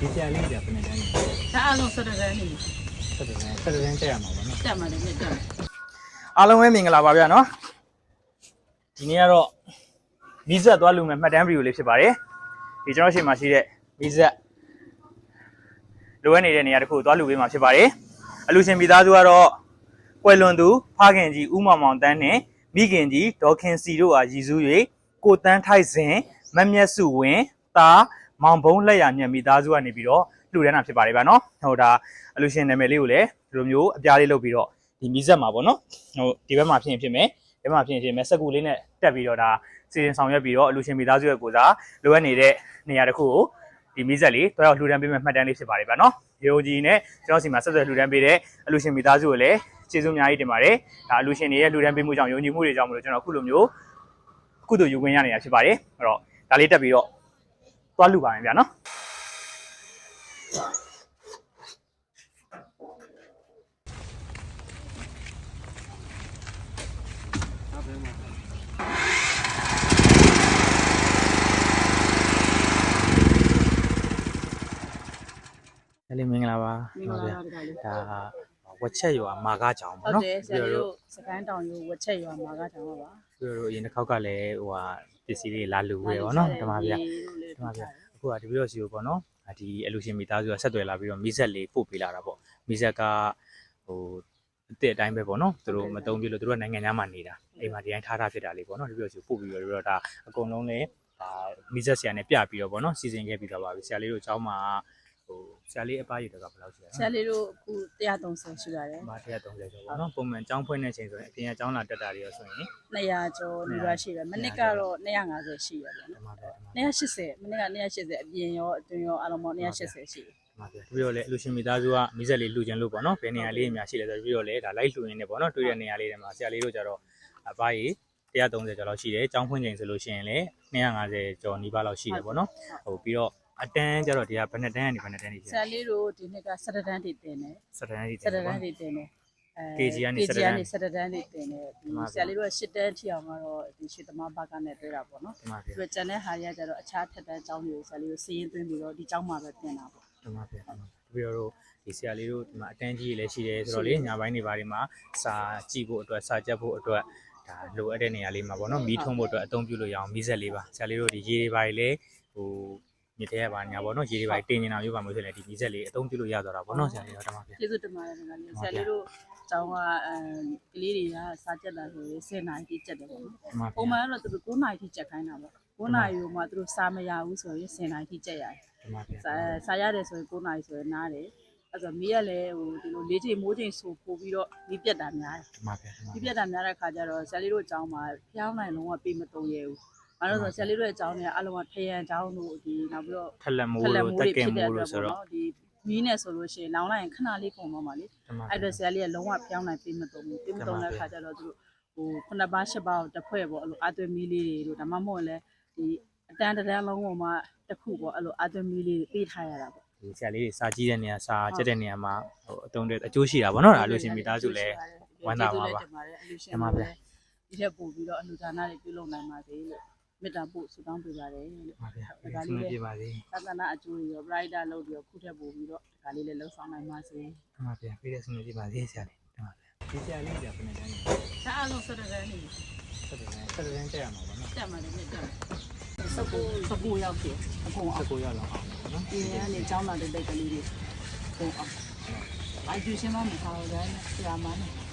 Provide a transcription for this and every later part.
ဒီဆရာလေးကဘယ်နဲ့တန်းလဲဒါအလုံးစတဲ့တဲ့နေဆက်တယ်ဆက်တယ်တက်ရမှာပေါ့နော်တက်မှလည်းမြတ်တက်အားလုံးပဲမင်္ဂလာပါဗျာနော်ဒီနေ့ကတော့မီးဆက်သွားလူမဲ့မှတ်တမ်းဗီဒီယိုလေးဖြစ်ပါတယ်ဒီကျွန်တော်ရှေ့မှာရှိတဲ့မီးဆက်လိုအပ်နေတဲ့နေရာတစ်ခုကိုသွားလူပေးမှာဖြစ်ပါတယ်အလူရှင်မိသားစုကတော့ကွယ်လွန်သူဖခင်ကြီးဦးမောင်မောင်တန်းနဲ့မိခင်ကြီးဒေါခင်စီတို့အားရည်စူး၍ကိုတန်းထိုက်စဉ်မမျက်စုဝင်းသား မောင်ဘုံလက်ရမြတ်မိသားစုကနေပြီးတော့လှူဒန်းတာဖြစ်ပါတယ်ဗျာနော်ဟိုဒါအလူရှင်နာမည်လေးကိုလည်းဒီလိုမျိုးအပြားလေးလုပ်ပြီးတော့ဒီမီးဆက်မှာပေါ့နော်ဟိုဒီဘက်မှာဖြစ်ရင်ဖြစ်မယ်ဒီဘက်မှာဖြစ်ရင်ဖြစ်မယ်စက်ကူလေးနဲ့တက်ပြီးတော့ဒါစီစဉ်ဆောင်ရွက်ပြီးတော့အလူရှင်မိသားစုရဲ့ကိုစားလိုအပ်နေတဲ့နေရာတစ်ခုကိုဒီမီးဆက်လေးတော့ရောက်လှူဒန်းပေးမဲ့မှတ်တမ်းလေးဖြစ်ပါတယ်ဗျာနော်ရေအိုကြီးနဲ့ကျွန်တော်စီမှာဆက်သွယ်လှူဒန်းပေးတဲ့အလူရှင်မိသားစုကိုလည်းကျေးဇူးအများကြီးတင်ပါတယ်ဒါအလူရှင်တွေရဲ့လှူဒန်းပေးမှုကြောင့်ယုံကြည်မှုတွေကြောင့်မလို့ကျွန်တော်အခုလိုမျိုးကုသိုလ်ယူခွင့်ရနေတာဖြစ်ပါတယ်အဲ့တော့ဒါလေးတက်ပြီးတော့ သွားလှူပါမယ်ဗျာနော်။လည်းမင်္ဂလာပါမင်္ဂလာပါတခါလေး။ဒါဝက်ချက်ရွာမာကားကြောင်ဟုပေါ့တ်နော်တယ်ဆရာပြီးလေးတော့တို့စကိုင်းတောင်ယူဝက်ချက်ရွာမှာကတောင်ပါပါပြီးတော့အရင်တစ်ခေါက်ကလည်းဟိုဟာ ပစ္စည်းလေးလာလူပဲပေါ့နော်ဓမ္မဗျာဓမ္မဗျာအခုကဒီပြီးတော့စီကိုပေါ့နော်ဒီအလူရှင်မိသားစုကဆက်သွယ်လာပြီးတော့မိဆက်လေးပို့ပေးလာတာပေါ့မိဆက်ကဟိုအစ်အတိုင်းပဲပေါ့နော်သူတို့မတုံးပြလို့သူတို့ကနိုင်ငံသားမှာနေတာအိမ်မှာဒီတိုင်းထားထားဖြစ်တာလေးပေါ့နော်ဒီပြီးတော့စီပို့ပြီးတော့ပြီးတော့ဒါအကုန်လုံးလည်းဒါမိဆက်ဆရာနဲ့ပြပြီးတော့ပေါ့နော်စီစဉ်ခဲ့ပြီးတော့ပါပြီဆရာလေးတို့အเจ้าမှာ ဟိုဆရာလေးအပားရည်တော့ကဘယ်လောက်ရှိလဲ ဆရာလေးတို့အခု130ရှိပါတယ် မာ130ကျော်ပေါ့နော်ပုံမှန်ចောင်းဖွင့်တဲ့ချိန်ဆိုရင်အပြင်ကចောင်းလာတက်တာတွေရောဆိုရင် 200ကျော်နေပါရှိတယ်မနစ်ကတော့250ရှိရတယ် ဓ ဗျာ မ္မပဲဓမ္မ 280မနစ်က280အပြင်ရောအတွင်းရောအလုံးပေါင်း280ရှိတယ် ဓမ္မပဲပြီးတော့လေအလူရှင်မိသားစုကမိဆက်လေးလှူခြင်းလို့ပေါ့နော်ဘယ်နေရာလေးအများရှိလဲဆိုပြီးတော့လေဒါလိုက်လှူရင်းနဲ့ပေါ့နော်တွေ့တဲ့နေရာလေးတွေမှာဆရာလေးတို့ကြတော့အပားကြီး130ကျော်လောက်ရှိတယ်ចောင်းဖွင့်ချိန်ဆိုလို့ရှိရင်လေ250ကျော်နီးပါးလောက်ရှိတယ်ပေါ့နော်ဟိုပြီးတော့ အတန်းကြတော့ဒီကဘယ်နှစ်တန်းကနေဘယ်နှစ်တန်းနေရှိဆရာလေးတို့ဒီနှစ်က17တန်းတည်တင်တယ်စတန်ကြီး17တပေါ့ န်းတည်တင်တယ်အဲ KG ကနေ KG 17တန်းကနေ17တန်းတည်တင်တယ်ဒီဆရာလေးတို့က10တန်းထိအောင်ကတော့ဒီရွှေသမားဘက်ကနဲ့တွေ့တာပေါ့နော်ဓမ္မပဲသူကကျန်တဲ့ဟာတွေကကျတော့အခြားထက်တန်းကျောင်းတွေကိုဆရာလေးကိုစီးရင်သွင်းပြီးတော့ဒီကျောင်းမှာပဲပြင်တာပေါ့ဓမ္မပဲဓမ္မပြီးတော့ဒီဆရာလေးတို့ဒီမှာအတန်းကြီးလည်းရှိတယ်ဆိုတော့လေညာဘိုင်းတွေဘာတွေမှာစာကြည့်ဖို့အတွက်စာကြက်ဖို့အတွက်ဒါလိုအပ်တဲ့နေရာလေးမှာပေါ့နော်မီးထုံးဖို့အတွက်အသုံးပြုလို့ရအောင်မီးဆက်လေးပါဆရာလေးတို့ဒီရေတွေဘာတွေလည်းဟို မြစ်ထဲကပါညာပေါ့နော်ရေတွေဘာတွေတင်နေတာမျိုးပါမျိုးဆိုရင်ဒီမီးဆက်လေးအသုံးပြုလို့ရသွားတာပေါ့နော်ဆရာလေးတို့ဓမ္မပဲကျေးဇူးတင်ပါတယ်ခင်ဗျာဆရာလေးတို့ကျောင်းကအဲကလေးတွေကစာကြက်တာဆိုရင်10နာရီတိကျက်တယ်ပေါ့နော်ဓမ္မပဲပုံမှန်ကတော့သူတို့9နာရီထိကျက်ခိုင်းတာပေါ့9နာရီကိုမှသူတို့စာမရဘူးဆိုရင်10နာရီထိကျက်ရတယ်ဓမ္မပဲစာစာရတယ်ဆိုရင်9နာရီဆိုရင်နားတယ်အဲ့ဆိုမီးကလည်းဟိုဒီလိုလေးချိန်မိုးချိန်ဆိုပို့ပြီးတော့မီးပြတ်တာများတယ်ဓမ္မပဲဓမ္မဒီပဲပြတ်တာများတဲ့ခါကျတော့ဆရာလေးတို့အကြောင်းမှာဖျောင်းနိုင်လုံးဝပေးမတုံရဲဘူး။ ဘာလို့လဲဆိုတော့ဆရာလေးတို့ရဲ့အကြောင်းတွေကအလုံးဝထရန်အကြောင်းတို့ဒီနောက်ပြီးတော့ထက်လက်မိုးလို့တက်ကင်မိုးလို့ဆိုတော့ဒီမီးနဲ့ဆိုလို့ရှိရင်လောင်လိုက်ရင်ခဏလေးကုန်တော့မှလေဓမ္မပဲ။အဲ့တော့ဆရာလေးကလုံးဝဖျောင်းနိုင်ပေးမတုံဘူး။ပေးမတုံတဲ့ခါကျတော့သူတို့ဟိုခုနှစ်ပါးရှစ်ပါးကိုတစ်ဖွဲ့ပေါ့အဲ့လိုအသွေးမီးလေးတွေတို့ဒါမှမဟုတ်လည်းဒီအတန်းတန်းလုံးပေါ်မှာတစ်ခုပေါ့အဲ့လိုအသွေးမီးလေးတွေပေးထားရတာပေါ့ဒီဆရာလေးတွေစာကြည့်တဲ့နေရာစာကြက်တဲ့နေရာမှာဟိုအတုံးတဲ့အကျိုးရှိတာပေါ့နော်ဒါလို့ရှင်မိသားစုလည်းဝမ်းသာပါပါအလူရှင်ဓမ္မပါပဲပဲဒီထက်ပို့ပြီးတော့အလူဒါနတွေပြုလုပ်နိုင်ပါစေလို့ မေတ္တာပို့ဆုတောင်းပေးပါတယ်လို့ဓမ္မပဲဆုနေပြပါစေသာသနာအကျိုးတွေရော brighter လုပ်ပြီးတော့ခုထက်ပို့ပြီးတော့ဒီကလေးလည်းလှုပ်ဆောင်နိုင်ပါစေဓမ္မပဲပြီးတဲ့ဆုနေပြပါစေဆရာလေးဓမ္မပဲဒီဆရာလေးကဘယ်နဲ့တန်းလဲ။ဒါအလုံးဆက်တဲ့နေဆက်တယ်ဆက်တယ်တက်ရမှာပေါ့နော်တက်မှလည်းမြတ်တယ်။စပူစပူရောက်တယ်အကုန်အအောင်ကိုရလောက်အောင်ပေါ့နော်ဒီကနေကျောင်းလာတဲ့တိတ်ကလေးတွေ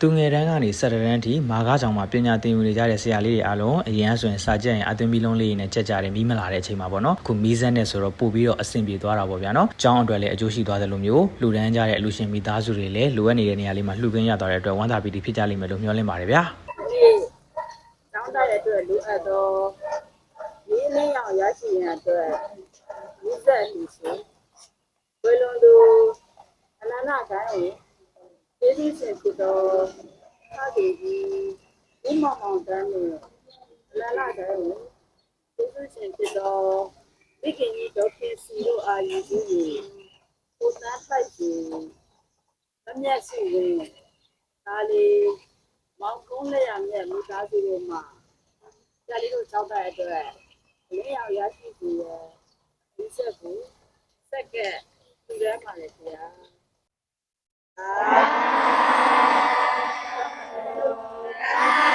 သူငယ်တန်းကနေဆက်တန်းထိမာကားကြောင်မှာပညာသင်ယူနေကြတဲ့ဆရာလေးတွေအားလုံးအရင်ဆိုရင်စာကြက်ရင်အသွင်မီလုံးလေးနဲ့ကြက်ကြတယ်မီးမလာတဲ့အချိန်မှာပေါ့နော်အခုမီးစက်နဲ့ဆိုတော့ပို့ပြီးတော့အဆင်ပြေသွားတာပေါ့ဗျာနော်ကျောင်းအတွက်လည်းအကျိုးရှိသွားတယ်လို့မျိုးလူတန်းကြတဲ့အလူရှင်မိသားစုတွေလည်းလိုအပ်နေတဲ့နေရာလေးမှာလှူခင်းရသွားတဲ့အတွက်ဝမ်းသာပီတိဖြစ်ကြလိမ့်မယ်လို့မျှော်လင့်ပါတယ်ဗျာကျောင်းတက်တဲ့အတွက်လိုအပ်သောဒီနေ့အောင်ရရှိရန်အတွက်ဒီဆက်လူရှင်ဝေလွန်သူအ နန္တခိုင်းကိုကျေးဇူးရှင်ဖြစ်သောသာဒေကြီးဒီမောင်မောင်တန်းနဲ့အနန္တခိုင်းကိုကျေးဇူးရှင်ဖြစ်သောမိခင်ကြီးဒေါက်တာစီတို့အာယူကြီးကိုကိုသားဖိုက်ကိုမမျက်စုဝင်ဒါလေးမောင်ကုန်းလက်ရမြက်မိသားစုတို့မှာဆရာလေးတို့၆တဲ့အတွက်လင်းရောက်ရရှိစီရဲ့ဒီဆက်ကိုဆက်ကက်ရပါလေခင်ဗျာ Ra. Ra. Ra.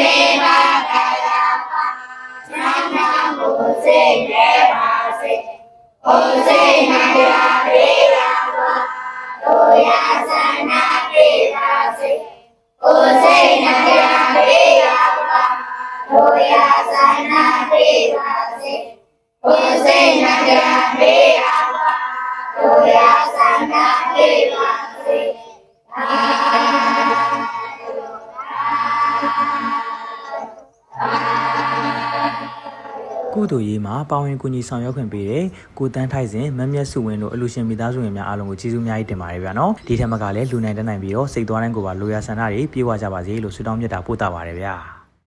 တို့ရေးမှာပါဝင်ကူညီဆောင်ရွက်ခွင့်ပေးတဲ့ကိုတန်းထိုက်စဉ်မမျက်စုဝင်းတို့အလူရှင်မိသားစုဝင်များအားလုံးကိုကျေးဇူးအများကြီးတင်ပါတယ်ဗျာနော်ဒီထက်မကလည်းလူနိုင်တတ်နိုင်ပြီးတော့စိတ်သွားတိုင်းကိုပါလိုရာဆန္ဒတွေပြေဝကြပါစေလို့ဆုတောင်းမြတ်တာပို့တာပါတယ်ဗျာ